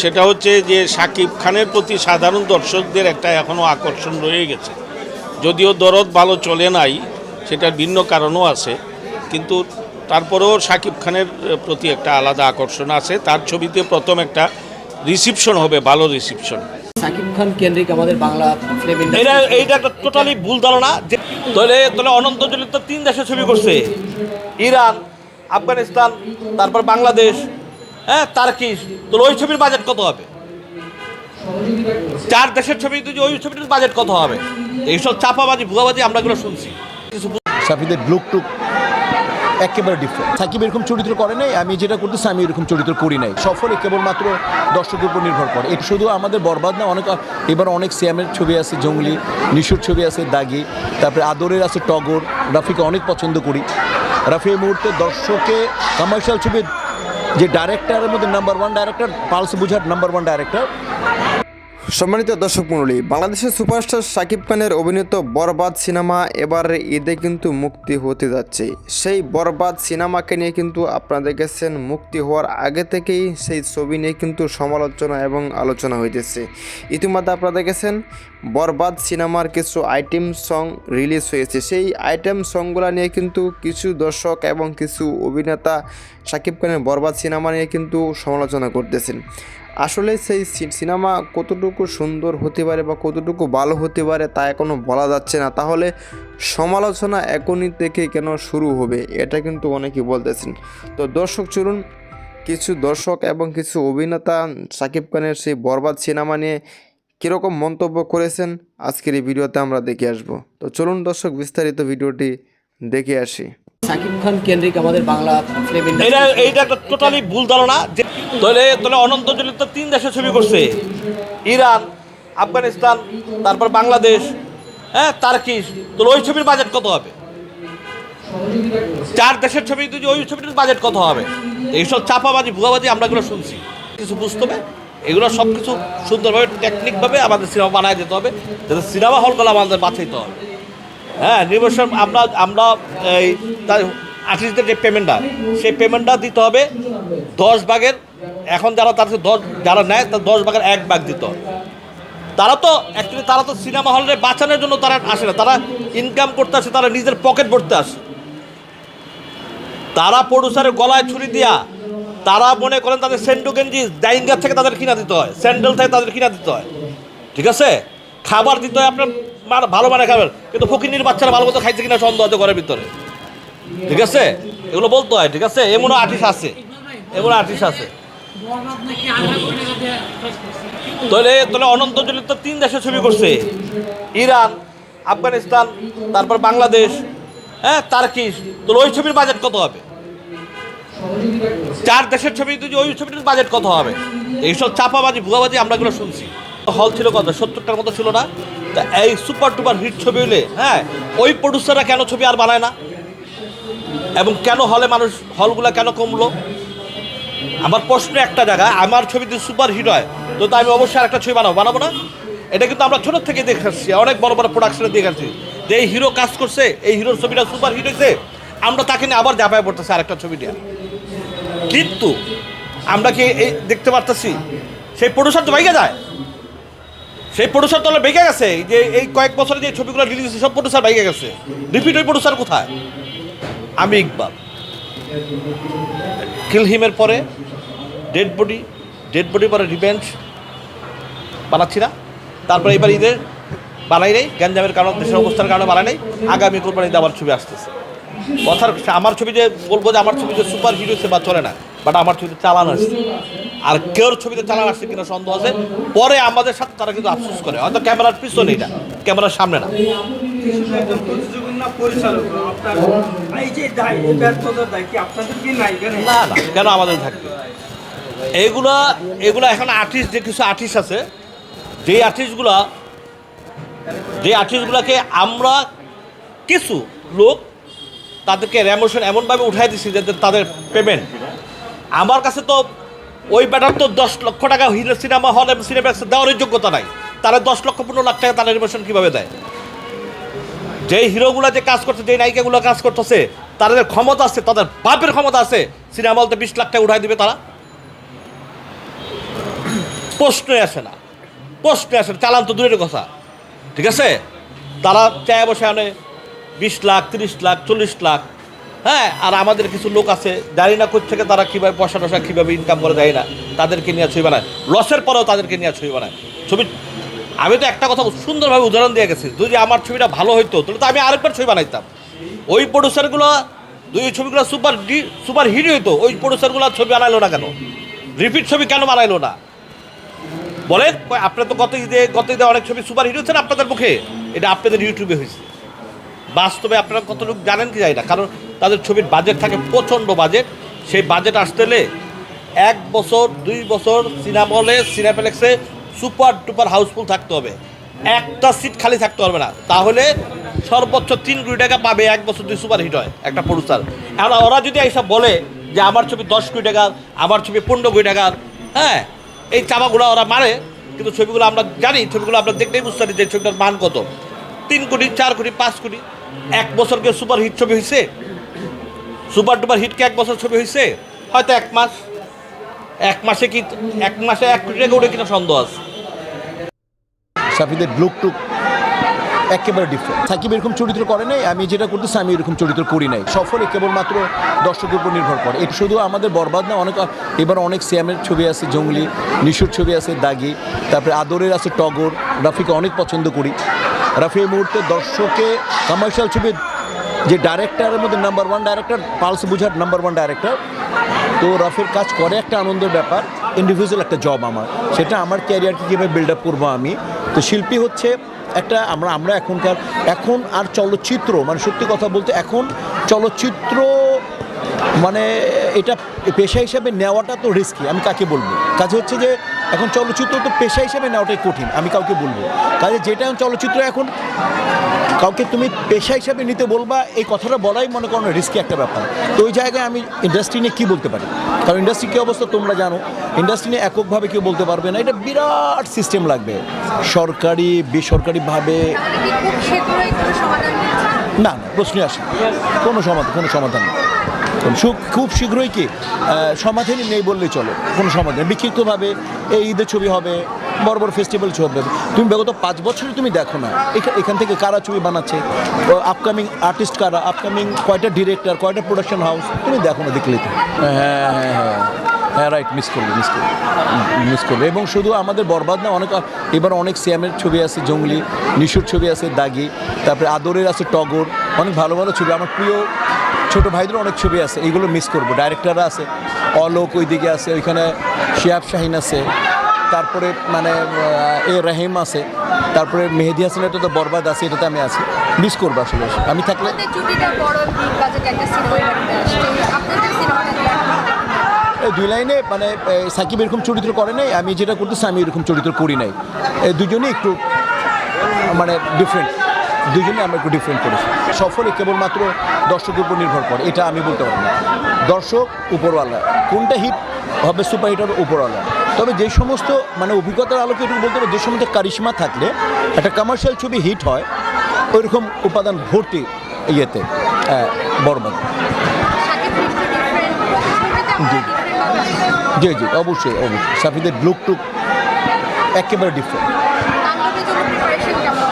সেটা হচ্ছে যে সাকিব খানের প্রতি সাধারণ দর্শকদের একটা এখনও আকর্ষণ রয়ে গেছে। যদিও দরদ ভালো চলে নাই সেটার ভিন্ন কারণও আছে কিন্তু তারপরেও সাকিব খানের প্রতি একটা আলাদা আকর্ষণ আছে। তার ছবিতে প্রথম একটা রিসিপশন হবে ভালো রিসিপশন সাকিব খান কেন্দ্রিক আমাদের বাংলা ফিল্ম এটা এইটা একটা টোটালি ভুল ধারণা। যে তাহলে তাহলে অনন্ত তিন দেশে ছবি করছে। ইরান আফগানিস্তান তারপর বাংলাদেশ। হ্যাঁ তার্কিশ তো ওই ছবির বাজেট কত হবে? চার দেশের ছবি যদি ওই ছবিটার বাজেট কত হবে? এইসব চাপাবাজি, ভুয়াবাজি আমরা এগুলো শুনছি। সাফিদের লুক টুক একেবারে ডিফারেন্ট সাকিব এরকম চরিত্র করে নাই, আমি যেটা করতেছি, আমি এরকম চরিত্র করি নাই। সফরে কেবলমাত্র দর্শকের উপর নির্ভর করে। এটা শুধু আমাদের বরবাদ না, অনেক, এবার অনেক সিয়ামের ছবি আছে, জঙ্গলি, নিশুর ছবি আছে, দাগি, তারপরে আদরের আছে টগর, রাফিকে অনেক পছন্দ করি। রাফি এই মুহূর্তে দর্শকে কমার্শিয়াল ছবির যে ডাইরেক্টরের মধ্যে নাম্বার ওয়ান ডাইরেক্টর পালস বুঝার নাম্বার ওয়ান ডাইরেক্টর সম্মানিত দর্শক মণ্ডলী, বাংলাদেশের সুপারস্টার শাকিব খানের অভিনীত বরবাদ সিনেমা এবার ঈদে কিন্তু মুক্তি হতে যাচ্ছে। সেই বরবাদ সিনেমাকে নিয়ে কিন্তু আপনারা দেখেছেন, মুক্তি হওয়ার আগে থেকেই সেই ছবি নিয়ে কিন্তু সমালোচনা এবং আলোচনা হইতেছে। ইতিমধ্যে আপনারা দেখেছেন, বরবাদ সিনেমার কিছু আইটেম সং রিলিজ হয়েছে। সেই আইটেম সংগুলো নিয়ে কিন্তু কিছু দর্শক এবং কিছু অভিনেতা শাকিব খানের বরবাদ সিনেমা নিয়ে কিন্তু সমালোচনা করতেছেন। আসলে সেই সিনেমা কতটুকু সুন্দর হতে পারে বা কতটুকু ভালো হতে পারে তা এখনও বলা যাচ্ছে না। তাহলে সমালোচনা এখনই থেকে কেন শুরু হবে? এটা কিন্তু অনেকেই বলতেছেন। তো দর্শক, চলুন, কিছু দর্শক এবং কিছু অভিনেতা শাকিব খানের সেই বরবাদ সিনেমা নিয়ে কীরকম মন্তব্য করেছেন আজকের এই ভিডিওতে আমরা দেখে আসব। তো চলুন দর্শক, বিস্তারিত ভিডিওটি দেখে আসি। সাকিব খান কেন্দ্রিক আমাদের বাংলা ফিল্ম এটা এইটা একটা টোটালি ভুল ধারণা যে তাহলে তাহলে অনন্ত জলিল তো তিন দেশে ছবি করছে। ইরান আফগানিস্তান তারপর বাংলাদেশ। হ্যাঁ তার্কিশ। তো ওই ছবির বাজেট কত হবে? চার দেশের ছবি যদি ওই ছবিটার বাজেট কত হবে? এইসব চাপাবাজি ভুয়াবাজি আমরা এগুলো শুনছি। কিছু বুঝতে হবে। এগুলো সব কিছু সুন্দরভাবে টেকনিকভাবে আমাদের সিনেমা বানায় দিতে হবে যাতে সিনেমা হলগুলো আমাদের বাঁচাইতে হবে। হ্যাঁ নির্বাচন আমরা আমরা এই তার আর্টিস্টদের যে পেমেন্টটা সেই পেমেন্টটা দিতে হবে দশ ভাগের, এখন যারা তার দশ, যারা নেয় তার দশ ভাগের এক ভাগ দিত তারা তো অ্যাকচুয়ালি তারা তো সিনেমা হলে বাঁচানোর জন্য তারা আসে না, তারা ইনকাম করতে আসে, তারা নিজের পকেট ভরতে আসে। তারা প্রডিউসারের গলায় ছুরি দিয়া, তারা মনে করেন তাদের সেন্ডু গেঞ্জি ডাইঙ্গার থেকে তাদের কিনা দিতে হয় স্যান্ডেল থেকে তাদের কিনা দিতে হয়। ঠিক আছে? খাবার দিতে হয় আপনার ভালো মানে খাবেন কিন্তু ফকিনির বাচ্চারা ভালো মতো খাইছে কিনা সন্দেহ আছে ঘরের ভিতরে। ঠিক আছে? এগুলো বলতে হয়, ঠিক আছে? এমনও আর্টিস্ট আছে। এমন আর্টিস্ট আছে। তাহলে তাহলে অনন্ত তো তিন দেশে ছবি করছে। ইরান, আফগানিস্তান, তারপর বাংলাদেশ হ্যাঁ তার্কিশ। তো ওই ছবির বাজেট কত হবে? চার দেশের ছবি, যদি ওই ছবিটার বাজেট কত হবে? এইসব চাপাবাজি, ভুয়াবাজি আমরা এগুলো শুনছি। হল ছিল কত? সত্তরটার মতো ছিল না? তা এই সুপার টুপার হিট ছবি হলে হ্যাঁ ওই প্রডিউসাররা কেন ছবি আর বানায় না? এবং কেন হলে মানুষ হলগুলো কেন কমলো? আমার প্রশ্ন একটা জায়গা আমার ছবি যদি সুপার হিট হয়, তো আমি অবশ্যই আরেকটা ছবি বানাবো। বানাবো না? এটা কিন্তু আমরা ছোটোর থেকে দেখে আসছি, অনেক বড় বড় প্রোডাকশনে দেখে আসছি। যে এই হিরো কাজ করছে, এই হিরোর ছবিটা সুপার হিট হয়েছে, আমরা তাকে নিয়ে আবার জাপায় পড়তেছি আরেকটা ছবি নিয়ে। কিন্তু আমরা কি এই দেখতে পারতেছি? সেই প্রডিউসার তো ভেঙে যায়। সেই প্রডিউসার তো ভেঙে গেছে। যে এই কয়েক বছরে যে ছবিগুলো রিলিজ হয়েছে, সব প্রডিউসার ভেঙে গেছে। রিপিট ওই প্রডিউসার কোথায়? আমি ইকবাল কিল হিমের পরে ডেড বডি ডেড বডি পরে রিভেঞ্জ বানাচ্ছি না। তারপরে এবার ঈদের বানাই নেই, গ্যাঞ্জামের কারণ, দেশের অবস্থার কারণে বানাই নেই। আগামী কোরবানিতে আমার ছবি আসতেছে। কথার আমার ছবি যে বলব যে আমার ছবি যে সুপার হিট সে বা চলে না। বাট আমার ছবিতে চালান আসছে আর কেউর ছবিতে চালান আসছে কিনা সন্দেহ আছে? পরে আমাদের সাথে তারা কিন্তু আফসোস করে। হয়তো ক্যামেরার পিছনে এটা ক্যামেরার সামনে না। না না, কেন আমাদের থাকবে? এইগুলা এগুলা এখন আর্টিস্ট যে কিছু আর্টিস্ট আছে, যেই আর্টিস্টগুলা যে আর্টিস্টগুলাকে আমরা কিছু লোক তাদেরকে র্যামোশন এমনভাবে উঠাই দিচ্ছি যাতে তাদের পেমেন্ট আমার কাছে তো ওই ব্যাটার তো দশ লক্ষ টাকা হিরো সিনেমা হল এবং সিনেমা দেওয়ার যোগ্যতা নাই। তারা দশ লক্ষ পনেরো লাখ টাকা তারা রিমোশন কীভাবে দেয়? যেই হিরোগুলো যে কাজ করছে, যেই নায়িকাগুলো কাজ করতেছে, তাদের ক্ষমতা আছে, তাদের বাপের ক্ষমতা আছে, সিনেমা হলতে বিশ লাখ টাকা উঠাই দিবে তারা? প্রশ্নই আসে না। প্রশ্নে আসে না। চালান তো দূরের কথা। ঠিক আছে? তারা চায় বসে আনে বিশ লাখ, তিরিশ লাখ, চল্লিশ লাখ। হ্যাঁ আর আমাদের কিছু লোক আছে, জানি না থেকে তারা কীভাবে পয়সা টসা কীভাবে ইনকাম করে দেয় না। তাদেরকে নিয়ে ছবি বানায়। লসের পরেও তাদেরকে নিয়ে ছবি বানায়। ছবি আমি তো একটা কথা সুন্দরভাবে উদাহরণ দিয়ে গেছি। যদি আমার ছবিটা ভালো হইতো, তাহলে তো আমি আরেকবার ছবি বানাইতাম। ওই প্রডিউসারগুলো দুই ছবিগুলো সুপার ডি সুপার হিট হইতো, ওই প্রডিউসারগুলো ছবি বানাইলো না কেন? রিপিট ছবি কেন বানাইলো না? বলেন আপনার তো গত ঈদে গত ঈদে অনেক ছবি সুপার হিট হচ্ছে না আপনাদের মুখে? এটা আপনাদের ইউটিউবে হয়েছে। বাস্তবে আপনারা কত লোক জানেন কি যায় না, কারণ তাদের ছবির বাজেট থাকে প্রচণ্ড বাজেট সেই বাজেট আসতে হলে এক বছর, দুই বছর সিনেমা হলে সিনেপ্লেক্সে সুপার ডুপার হাউসফুল থাকতে হবে। একটা সিট খালি থাকতে পারবে না। তাহলে সর্বোচ্চ তিন কোটি টাকা পাবে এক বছর দুই সুপার হিট হয় একটা প্রডিউসার এখন ওরা যদি এইসব বলে যে আমার ছবি দশ কোটি টাকার আমার ছবি পনেরো কোটি টাকার হ্যাঁ এই চাপাগুলো ওরা মারে, কিন্তু ছবিগুলো আমরা জানি, ছবিগুলো আমরা দেখলেই বুঝতে পারি যে ছবিটার মান কত। তিন কোটি, চার কোটি, পাঁচ কোটি, এক বছরকে সুপার হিট ছবি হয়েছে সুপার ডুপার হিটকে এক বছর ছবি হয়েছে হয়তো এক মাস। এক মাসে কি, এক মাসে এক কোটি টাকা উঠে কিনা সন্দেহ আছে। সাফিদের লুক টুক একেবারে ডিফারেন্ট সাকিব এরকম চরিত্র করে নাই, আমি যেটা করতেছি, আমি এরকম চরিত্র করি নাই। সফরে কেবলমাত্র দর্শকের উপর নির্ভর করে। এটা শুধু আমাদের বরবাদ না, অনেক, এবার অনেক সিয়ামের ছবি আছে, জঙ্গলি, নিশুর ছবি আছে, দাগি, তারপরে আদরের আছে টগর, রাফিকে অনেক পছন্দ করি। রাফি এই মুহূর্তে দর্শকে কমার্শিয়াল ছবির যে ডাইরেক্টারের মধ্যে নাম্বার ওয়ান ডাইরেক্টর পালস বুঝার নাম্বার ওয়ান ডাইরেক্টর তো রাফির কাজ করে একটা আনন্দের ব্যাপার ইন্ডিভিজুয়াল একটা জব আমার। সেটা আমার ক্যারিয়ারকে কীভাবে বিল্ড আপ করব আমি। তো শিল্পী হচ্ছে একটা, আমরা আমরা এখনকার, এখন আর চলচ্চিত্র মানে সত্যি কথা বলতে এখন চলচ্চিত্র মানে এটা পেশা হিসাবে নেওয়াটা তো রিস্কি আমি কাকে বলব? কাজে হচ্ছে যে এখন চলচ্চিত্র তো পেশা হিসাবে নেওয়াটাই কঠিন আমি কাউকে বলব। কাজে যেটা চলচ্চিত্র এখন কাউকে তুমি পেশা হিসাবে নিতে বলবা এই কথাটা বলাই মনে করো রিস্কি একটা ব্যাপার। তো ওই জায়গায় আমি ইন্ডাস্ট্রি নিয়ে কী বলতে পারি? কারণ ইন্ডাস্ট্রি কী অবস্থা তোমরা জানো ইন্ডাস্ট্রি নিয়ে এককভাবে কেউ বলতে পারবে না এটা বিরাট সিস্টেম লাগবে। সরকারি বেসরকারিভাবে না না প্রশ্নই আসে কোনো সমাধান কোনো সমাধান নেই। খুব শীঘ্রই কি সমাধানই নেই বললেই চলে। কোনো সমাধান বিক্ষিপ্তভাবে এই ঈদের ছবি হবে, বড় বড় ফেস্টিভ্যাল ছবি হবে। তুমি বিগত পাঁচ বছরে তুমি দেখো না। এখা- এখান থেকে কারা ছবি বানাচ্ছে? আপকামিং আর্টিস্ট কারা? আপকামিং কয়টা ডিরেক্টর কয়টা প্রোডাকশন হাউস তুমি দেখো না দেখলে তো। হ্যাঁ হ্যাঁ হ্যাঁ হ্যাঁ। রাইট মিস করবে মিস করবে মিস করবে এবং শুধু আমাদের বরবাদ না, অনেক, এবার অনেক সিয়ামের ছবি আছে, জঙ্গলি, নিশুর ছবি আছে, দাগি। তারপরে আদরের আছে টগর। অনেক ভালো ভালো ছবি। আমার প্রিয় ছোট ভাইদের অনেক ছবি আছে এইগুলো মিস করব। ডাইরেক্টররা আছে অলোক ওইদিকে আছে ওইখানে শিয়াব শাহিন আছে তারপরে মানে এ রাহিম আছে তারপরে মেহেদি হাসান এটা তো বরবাদ আছে এটাতে আমি আছি। মিস করব আসলে আমি থাকলে দুই লাইনে মানে সাকিব এরকম চরিত্র করে নাই আমি যেটা করতেছি আমি এরকম চরিত্র করি নাই। এই দুজনেই একটু মানে ডিফারেন্ট দুজনে আমরা একটু ডিফারেন্ট করেছি। সফরে কেবলমাত্র দর্শকের উপর নির্ভর করে, এটা আমি বলতে পারব না। দর্শক উপরওয়ালা, কোনটা হিট হবে সুপার হিট হবে উপরওয়ালা? তবে যে সমস্ত মানে অভিজ্ঞতার আলোকে একটু বলতে হবে যে সমস্ত কারিশমা থাকলে, একটা কমার্শিয়াল ছবি হিট হয়, ওইরকম উপাদান ভর্তি ইয়েতে আপনারা ডিফারেন্ট জি। জি অবশ্যই অবশ্যই। সাফিদের লুক টুক একেবারে ডিফারেন্ট তাণ্ডবের জন্য প্রিপারেশন কেমন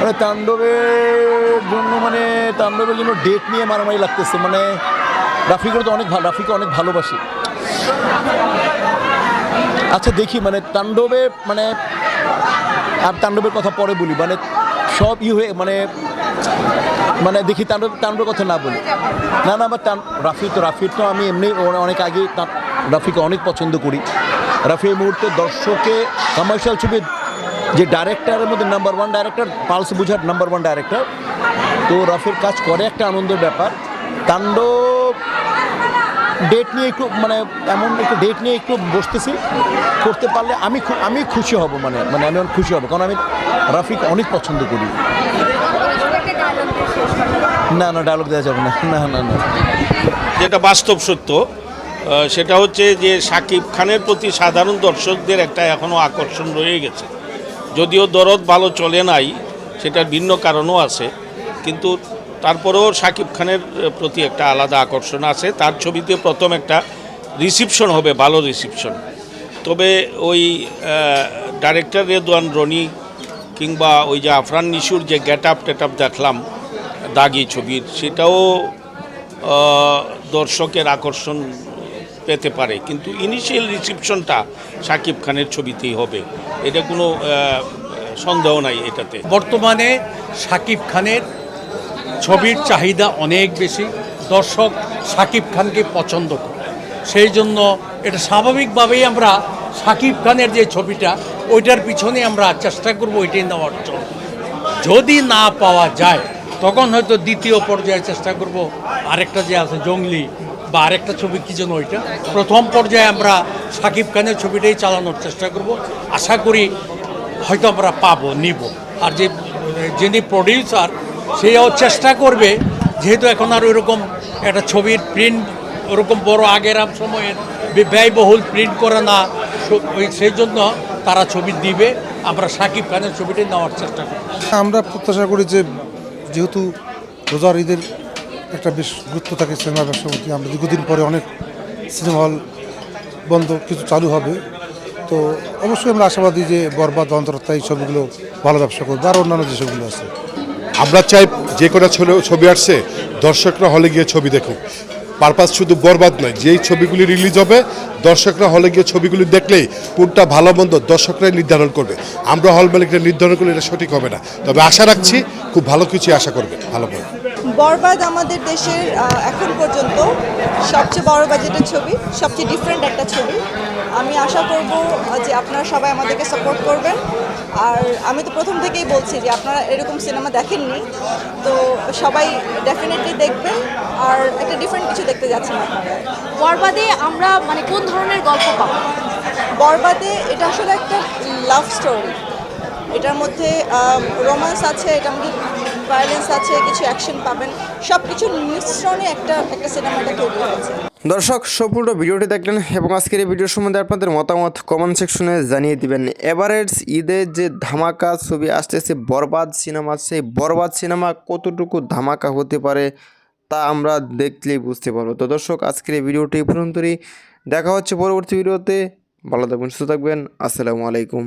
মানে তাণ্ডবের জন্য মানে তাণ্ডবের জন্য ডেট নিয়ে মারামারি লাগতেছে মানে রাফিকের তো অনেক ভালো রাফিকে অনেক ভালোবাসি। আচ্ছা দেখি মানে তাণ্ডবে মানে আর তাণ্ডবের কথা পরে বলি মানে সব ই হয়ে মানে মানে দেখি তাণ্ডব তাণ্ডবের কথা না বলি। না না, আমার রাফি তো রাফির তো আমি এমনি অনেক আগে রাফিকে অনেক পছন্দ করি। রাফি এই মুহূর্তে দর্শকে কমার্শিয়াল ছবির যে ডাইরেক্টরের মধ্যে নাম্বার ওয়ান ডাইরেক্টর পালস বুঝার নাম্বার ওয়ান ডাইরেক্টর তো রাফির কাজ করে একটা আনন্দের ব্যাপার। তাণ্ডব ডেট নিয়ে একটু মানে এমন একটু ডেট নিয়ে একটু বসতেছি। করতে পারলে আমি আমি খুশি হব মানে মানে আমি অনেক খুশি হব। কারণ আমি রাফিক অনেক পছন্দ করি। না না ডায়লগ দেওয়া যাবে না। না না না। যেটা বাস্তব সত্য সেটা হচ্ছে যে সাকিব খানের প্রতি সাধারণ দর্শকদের একটা এখনও আকর্ষণ রয়ে গেছে। যদিও দরদ ভালো চলে নাই, সেটার ভিন্ন কারণও আছে, কিন্তু তারপরেও সাকিব খানের প্রতি একটা আলাদা আকর্ষণ আছে। তার ছবিতে প্রথম একটা রিসিপশন হবে, ভালো রিসিপশন তবে ওই ডাইরেক্টর রেদওয়ান রনি কিংবা ওই যে আফরান নিশুর যে গেট আপ টেট আপ দেখলাম, দাগি ছবির, সেটাও দর্শকের আকর্ষণ পেতে পারে। কিন্তু ইনিশিয়াল রিসিপশনটা শাকিব খানের ছবিতেই হবে। এটা কোনো সন্দেহ নাই এটাতে। বর্তমানে শাকিব খানের ছবির চাহিদা অনেক বেশি। দর্শক শাকিব খানকে পছন্দ করে। সেই জন্য এটা স্বাভাবিকভাবেই আমরা শাকিব খানের যে ছবিটা, ওইটার পিছনে আমরা চেষ্টা করব ওইটাই নেওয়ার জন্য। যদি না পাওয়া যায়, তখন হয়তো দ্বিতীয় পর্যায়ে চেষ্টা করব আরেকটা যে আছে জঙ্গলি বা আরেকটা ছবি, কি যেন ওইটা? প্রথম পর্যায়ে আমরা সাকিব খানের ছবিটাই চালানোর চেষ্টা করব। আশা করি হয়তো আমরা পাবো, নিব। আর যে, যিনি প্রডিউসার সেও চেষ্টা করবে, যেহেতু এখন আর ওইরকম একটা ছবির প্রিন্ট ওরকম বড় আগের সময়ের ব্যয়বহুল প্রিন্ট করে না ওই সেই জন্য তারা ছবি দিবে। আমরা সাকিব খানের ছবিটাই নেওয়ার চেষ্টা করি আমরা প্রত্যাশা করি যে, যেহেতু রোজার ঈদের একটা বেশ গুরুত্ব থাকে সিনেমা ব্যবসার প্রতি। আমরা দীর্ঘদিন পরে অনেক সিনেমা হল বন্ধ কিছু চালু হবে। তো অবশ্যই আমরা আশাবাদী যে বরবাদ অন্তরতা এই ছবিগুলো ভালো ব্যবসা করবে আর অন্যান্য যে ছবিগুলো আছে। আমরা চাই যে কটা ছবি আসছে, দর্শকরা হলে গিয়ে ছবি দেখুক। পারপাস শুধু বরবাদ নয়, যেই ছবিগুলি রিলিজ হবে, দর্শকরা হলে গিয়ে ছবিগুলি দেখলেই কোনটা ভালো, মন্দ দর্শকরাই নির্ধারণ করবে। আমরা হল মালিকরা নির্ধারণ করলে এটা সঠিক হবে না। তবে আশা রাখছি খুব ভালো কিছু আশা করবে, ভালো বল বরবাদ আমাদের দেশের এখন পর্যন্ত সবচেয়ে বড় বাজেটের ছবি সবচেয়ে ডিফারেন্ট একটা ছবি। আমি আশা করব যে আপনারা সবাই আমাদেরকে সাপোর্ট করবেন। আর আমি তো প্রথম থেকেই বলছি যে আপনারা এরকম সিনেমা দেখেননি তো সবাই ডেফিনেটলি দেখবেন। আর একটা ডিফারেন্ট কিছু দেখতে যাচ্ছেন আপনারা। বরবাদে আমরা মানে কোন ধরনের গল্প পাবো? বরবাদে এটা আসলে একটা লাভ স্টোরি এটার মধ্যে রোমান্স আছে এটার মধ্যে ভায়োলেন্স আছে, কিছু অ্যাকশন পাবেন। সব কিছুর মিশ্রণে একটা একটা সিনেমাটা তৈরি হয়েছে। দর্শক, সম্পূর্ণ ভিডিওটি দেখলেন এবং আজকের এই ভিডিও সম্বন্ধে আপনাদের মতামত কমেন্ট সেকশনে জানিয়ে দিবেন। এবারের ঈদের যে ধামাকা ছবি আসতেছে, বরবাদ সিনেমা সেই বরবাদ সিনেমা কতটুকু ধামাকা হতে পারে, তা আমরা দেখলেই বুঝতে পারব। তো দর্শক, আজকের এই ভিডিওটি পর্যন্তই। দেখা হচ্ছে পরবর্তী ভিডিওতে। ভালো থাকবেন, সুস্থ থাকবেন। আসসালামু আলাইকুম।